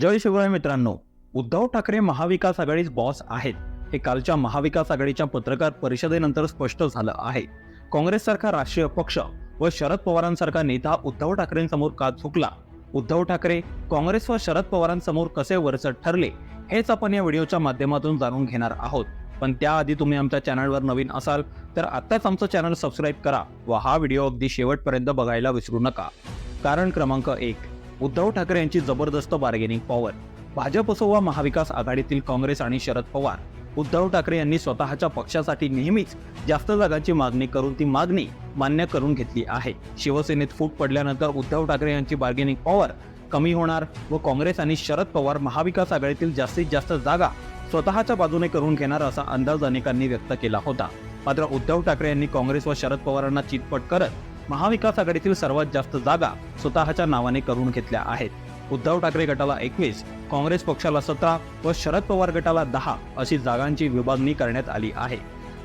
जय शिवराय मित्रांनो उद्धव ठाकरे महाविकास आघाडीस बॉस आहेत. हे कालच्या महाविकास आघाडीच्या पत्रकार परिषदेनंतर स्पष्ट झालं आहे. काँग्रेससारखा राष्ट्रीय पक्ष व शरद पवारांसारखा नेता उद्धव ठाकरेंसमोर का झुकला उद्धव ठाकरे काँग्रेस व शरद पवारांसमोर कसे वरचट ठरले हेच आपण या व्हिडिओच्या माध्यमातून जाणून घेणार आहोत. पण त्याआधी तुम्ही आमच्या चॅनलवर नवीन असाल तर आत्ताच आमचं चॅनल सबस्क्राईब करा व हा व्हिडिओ अगदी शेवटपर्यंत बघायला विसरू नका. कारण क्रमांक एक उद्धव ठाकरे यांची जबरदस्त बार्गेनिंग पॉवर भाजप असो वा महाविकास आघाडीतील काँग्रेस आणि शरद पवार. उद्धव ठाकरे यांनी स्वतःच्या पक्षासाठी नेहमीच जास्त जागांची मागणी करून ती मागणी मान्य करून घेतली आहे. शिवसेनेत फूट पडल्यानंतर उद्धव ठाकरे यांची बार्गेनिंग पॉवर कमी होणार व काँग्रेस आणि शरद पवार महाविकास आघाडीतील जास्तीत जास्त जागा स्वतःच्या बाजूने करून घेणार असा अंदाज अनेकांनी व्यक्त केला होता. मात्र उद्धव ठाकरे यांनी काँग्रेस व शरद पवारांना चितपट करत महाविकास आघाडीतील सर्वात जास्त जागा स्वतःच्या नावाने करून घेतल्या आहेत. उद्धव ठाकरे गटाला एकवीस काँग्रेस पक्षाला सतरा व शरद पवार गटाला दहा अशी जागांची विभागणी करण्यात आली आहे.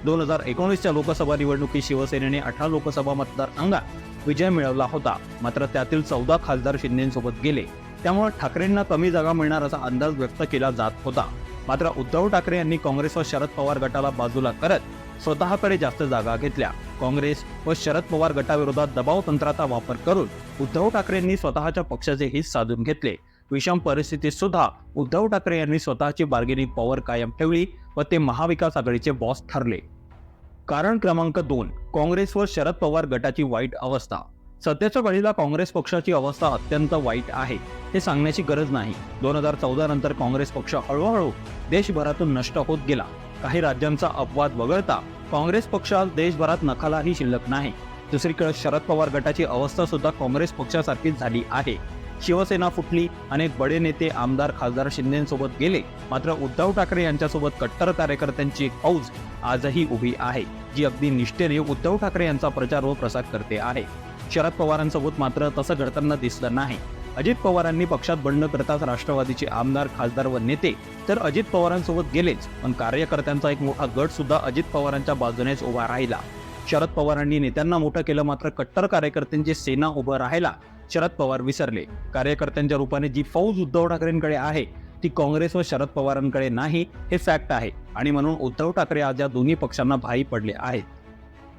दोन हजार एकोणीसच्या लोकसभा निवडणुकीत शिवसेनेने अठरा लोकसभा मतदारसंघात विजय मिळवला होता. मात्र त्यातील चौदा खासदार शिंदेसोबत गेले. त्यामुळे ठाकरेंना कमी जागा मिळणार असा अंदाज व्यक्त केला जात होता. मात्र उद्धव ठाकरे यांनी काँग्रेस व शरद पवार गटाला बाजूला करत स्वतःकडे जास्त जागा घेतल्या. काँग्रेस व शरद पवार गटाविरोधात दबाव तंत्राचा वापर करून उद्धव ठाकरेंनी स्वतःच्या पक्षाचे हित साधून घेतले. विषम परिस्थितीत सुद्धा उद्धव ठाकरे यांनी स्वतःची बार्गेनिंग पॉवर कायम ठेवली व ते महाविकास आघाडीचे बॉस ठरले. कारण क्रमांक दोन काँग्रेस व शरद पवार गटाची वाईट अवस्था. सध्याच्या घडीला काँग्रेस पक्षाची अवस्था अत्यंत वाईट आहे हे सांगण्याची गरज नाही. दोन हजार चौदा नंतर काँग्रेस पक्ष हळूहळू देशभरातून नष्ट होत गेला. काही राज्यांचा अपवाद वगळता काँग्रेस पक्ष आज देशभरात नखालाही शिल्लक नाही. दुसरीकडे शरद पवार गटाची अवस्था सुद्धा काँग्रेस पक्षासारखीच झाली आहे. शिवसेना फुटली अनेक बडे नेते आमदार खासदार शिंदेसोबत गेले. मात्र उद्धव ठाकरे यांच्यासोबत कट्टर कार्यकर्त्यांची एक फौज आजही उभी आहे जी अगदी निष्ठेने उद्धव ठाकरे यांचा प्रचार व प्रसार करते आहे. शरद पवारांसोबत मात्र तसं घडताना दिसलं नाही. अजित पवारांनी पक्षात बंड करताच राष्ट्रवादीचे आमदार खासदार व नेते तर अजित पवारांसोबत गेलेच. पण कार्यकर्त्यांचा एक मोठा गट सुद्धा अजित पवारांच्या बाजूनेच उभा राहिला. शरद पवारांनी नेत्यांना मोठं केलं मात्र कट्टर कार्यकर्त्यांची सेना उभं राहायला शरद पवार विसरले. कार्यकर्त्यांच्या रूपाने जी फौज उद्धव ठाकरेंकडे आहे ती काँग्रेस व शरद पवारांकडे नाही हे फॅक्ट आहे. आणि म्हणून उद्धव ठाकरे आज या दोन्ही पक्षांना भाई पडले आहेत.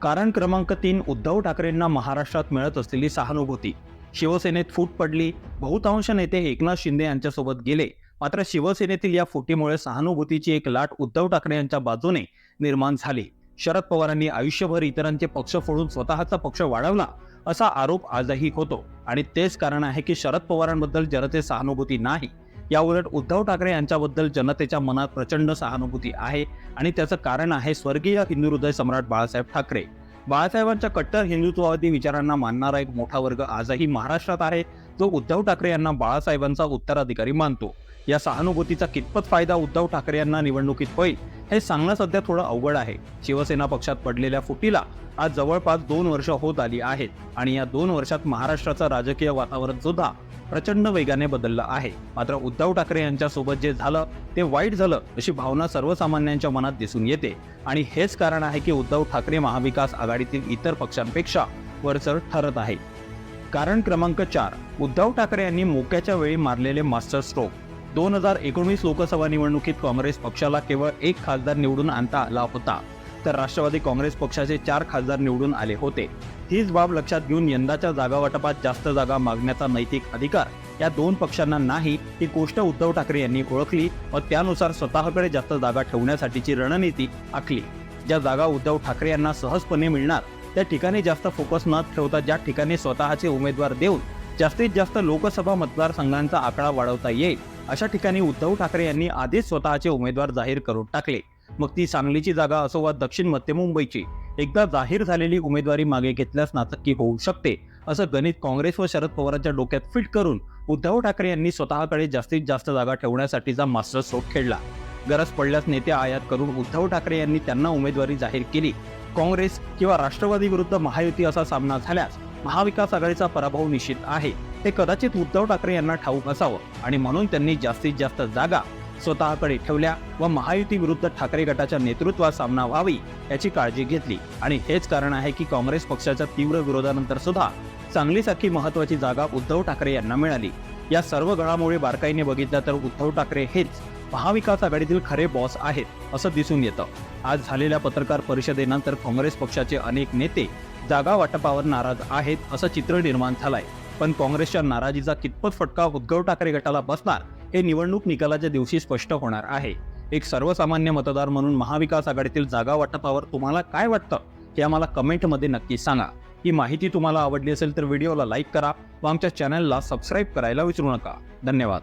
कारण क्रमांक तीन उद्धव ठाकरेंना महाराष्ट्रात मिळत असलेली सहानुभूती. शिवसेनेत फूट पडली. बहुतांश नेते एकनाथ शिंदे यांच्यासोबत गेले. मात्र शिवसेनेतील या फुटीमुळे सहानुभूतीची एक लाट उद्धव ठाकरे यांच्या बाजूने निर्माण झाली. शरद पवारांनी आयुष्यभर इतरांचे पक्ष फोडून स्वतःचा पक्ष वाढवला असा आरोप आजही होतो. आणि तेच कारण आहे की शरद पवारांबद्दल जनते सहानुभूती नाही. याउलट उद्धव ठाकरे यांच्याबद्दल जनतेच्या मनात प्रचंड सहानुभूती आहे. आणि त्याचं कारण आहे स्वर्गीय हिंदू हृदय सम्राट बाळासाहेब ठाकरे. बाळासाहेबांच्या कट्टर हिंदुत्ववादी विचारांना मानणारा एक मोठा वर्ग आजही महाराष्ट्रात आहे. जो उद्धव ठाकरे यांना बाळासाहेबांचा उत्तराधिकारी मानतो. या सहानुभूतीचा कितपत फायदा उद्धव ठाकरे यांना निवडणुकीत होईल हे सांगणं सध्या थोडं अवघड आहे. शिवसेना पक्षात पडलेल्या फुटीला आज जवळपास दोन वर्ष होत आली आहेत आणि या दोन वर्षात महाराष्ट्राचं राजकीय वातावरण सुद्धा प्रचंड वेगाने बदललं आहे. मात्र उद्धव ठाकरे यांच्यासोबत जे झालं ते वाईट झालं अशी भावना सर्वसामान्यांच्या मनात दिसून येते. आणि हेच कारण आहे की उद्धव ठाकरे महाविकास आघाडीतील इतर पक्षांपेक्षा वरचढ ठरत आहे. कारण क्रमांक चार उद्धव ठाकरे यांनी मोक्याच्या वेळी मारलेले मास्टर स्ट्रोक. दोन हजार एकोणीस लोकसभा निवडणुकीत काँग्रेस पक्षाला केवळ एक खासदार निवडून आणता आला होता. तर राष्ट्रवादी काँग्रेस पक्षाचे चार खासदार निवडून आले होते. हीच बाब लक्षात घेऊन यंदाच्या जागा वाटपात जास्त जागा मागण्याचा नैतिक अधिकार या दोन पक्षांना नाही ही गोष्ट उद्धव ठाकरे यांनी ओळखली व त्यानुसार स्वतःकडे जास्त जागा ठेवण्यासाठीची रणनीती आखली. ज्या जागा उद्धव ठाकरे यांना सहजपणे मिळणार त्या ठिकाणी जास्त फोकस न ठेवता ज्या ठिकाणी स्वतःचे उमेदवार देऊन जास्तीत जास्त लोकसभा मतदारसंघांचा आकडा वाढवता येईल अशा ठिकाणी उद्धव ठाकरे यांनी आधीच स्वतःचे उमेदवार जाहीर करून टाकले. मग ती सांगलीची जागा असो वा दक्षिण मध्य मुंबईची एकदा जाहीर झालेली उमेदवारी मागे घेतल्यास नाचक्की होऊ शकते असं गणित काँग्रेस व शरद पवारांच्या डोक्यात फिट करून उद्धव ठाकरे यांनी स्वतःकडे जास्तीत जास्त जागा ठेवण्यासाठीचा मास्टर स्ट्रोक खेळला. गरज पडल्यास नेते आयात करून उद्धव ठाकरे यांनी त्यांना उमेदवारी जाहीर केली. काँग्रेस किंवा राष्ट्रवादी विरुद्ध महायुती असा सामना झाल्यास महाविकास आघाडीचा पराभव निश्चित आहे. ते कदाचित उद्धव ठाकरे यांना ठाऊक असावं आणि म्हणून त्यांनी जास्तीत जास्त जागा स्वतःकडे ठेवल्या व महायुती विरुद्ध ठाकरे गटाच्या नेतृत्वात सामना व्हावी याची काळजी घेतली. आणि हेच कारण आहे की काँग्रेस पक्षाच्या तीव्र विरोधानंतर सुद्धा सांगलीसारखी महत्वाची जागा उद्धव ठाकरे यांना मिळाली. या सर्व घडामोडी बारकाईने बघितल्या तर उद्धव ठाकरे हेच महाविकास आघाडीतील खरे बॉस आहेत असं दिसून येतं. आज झालेल्या पत्रकार परिषदेनंतर काँग्रेस पक्षाचे अनेक नेते जागा वाटपावर नाराज आहेत असं चित्र निर्माण झालंय. पण काँग्रेसच्या नाराजीचा कितपत फटका उद्धव ठाकरे गटाला बसणार? हे निवडणूक निकालाच्या दिवशी स्पष्ट होणार आहे. एक सर्वसामान्य मतदार म्हणून महाविकास आघाडीतील जागा वाटपावर तुम्हाला काय वाटतं? हे आम्हाला कमेंटमध्ये नक्की सांगा. ही माहिती तुम्हाला आवडली असेल तर व्हिडिओला लाईक करा व आमच्या चॅनलला सबस्क्राईब करायला विसरू नका. धन्यवाद.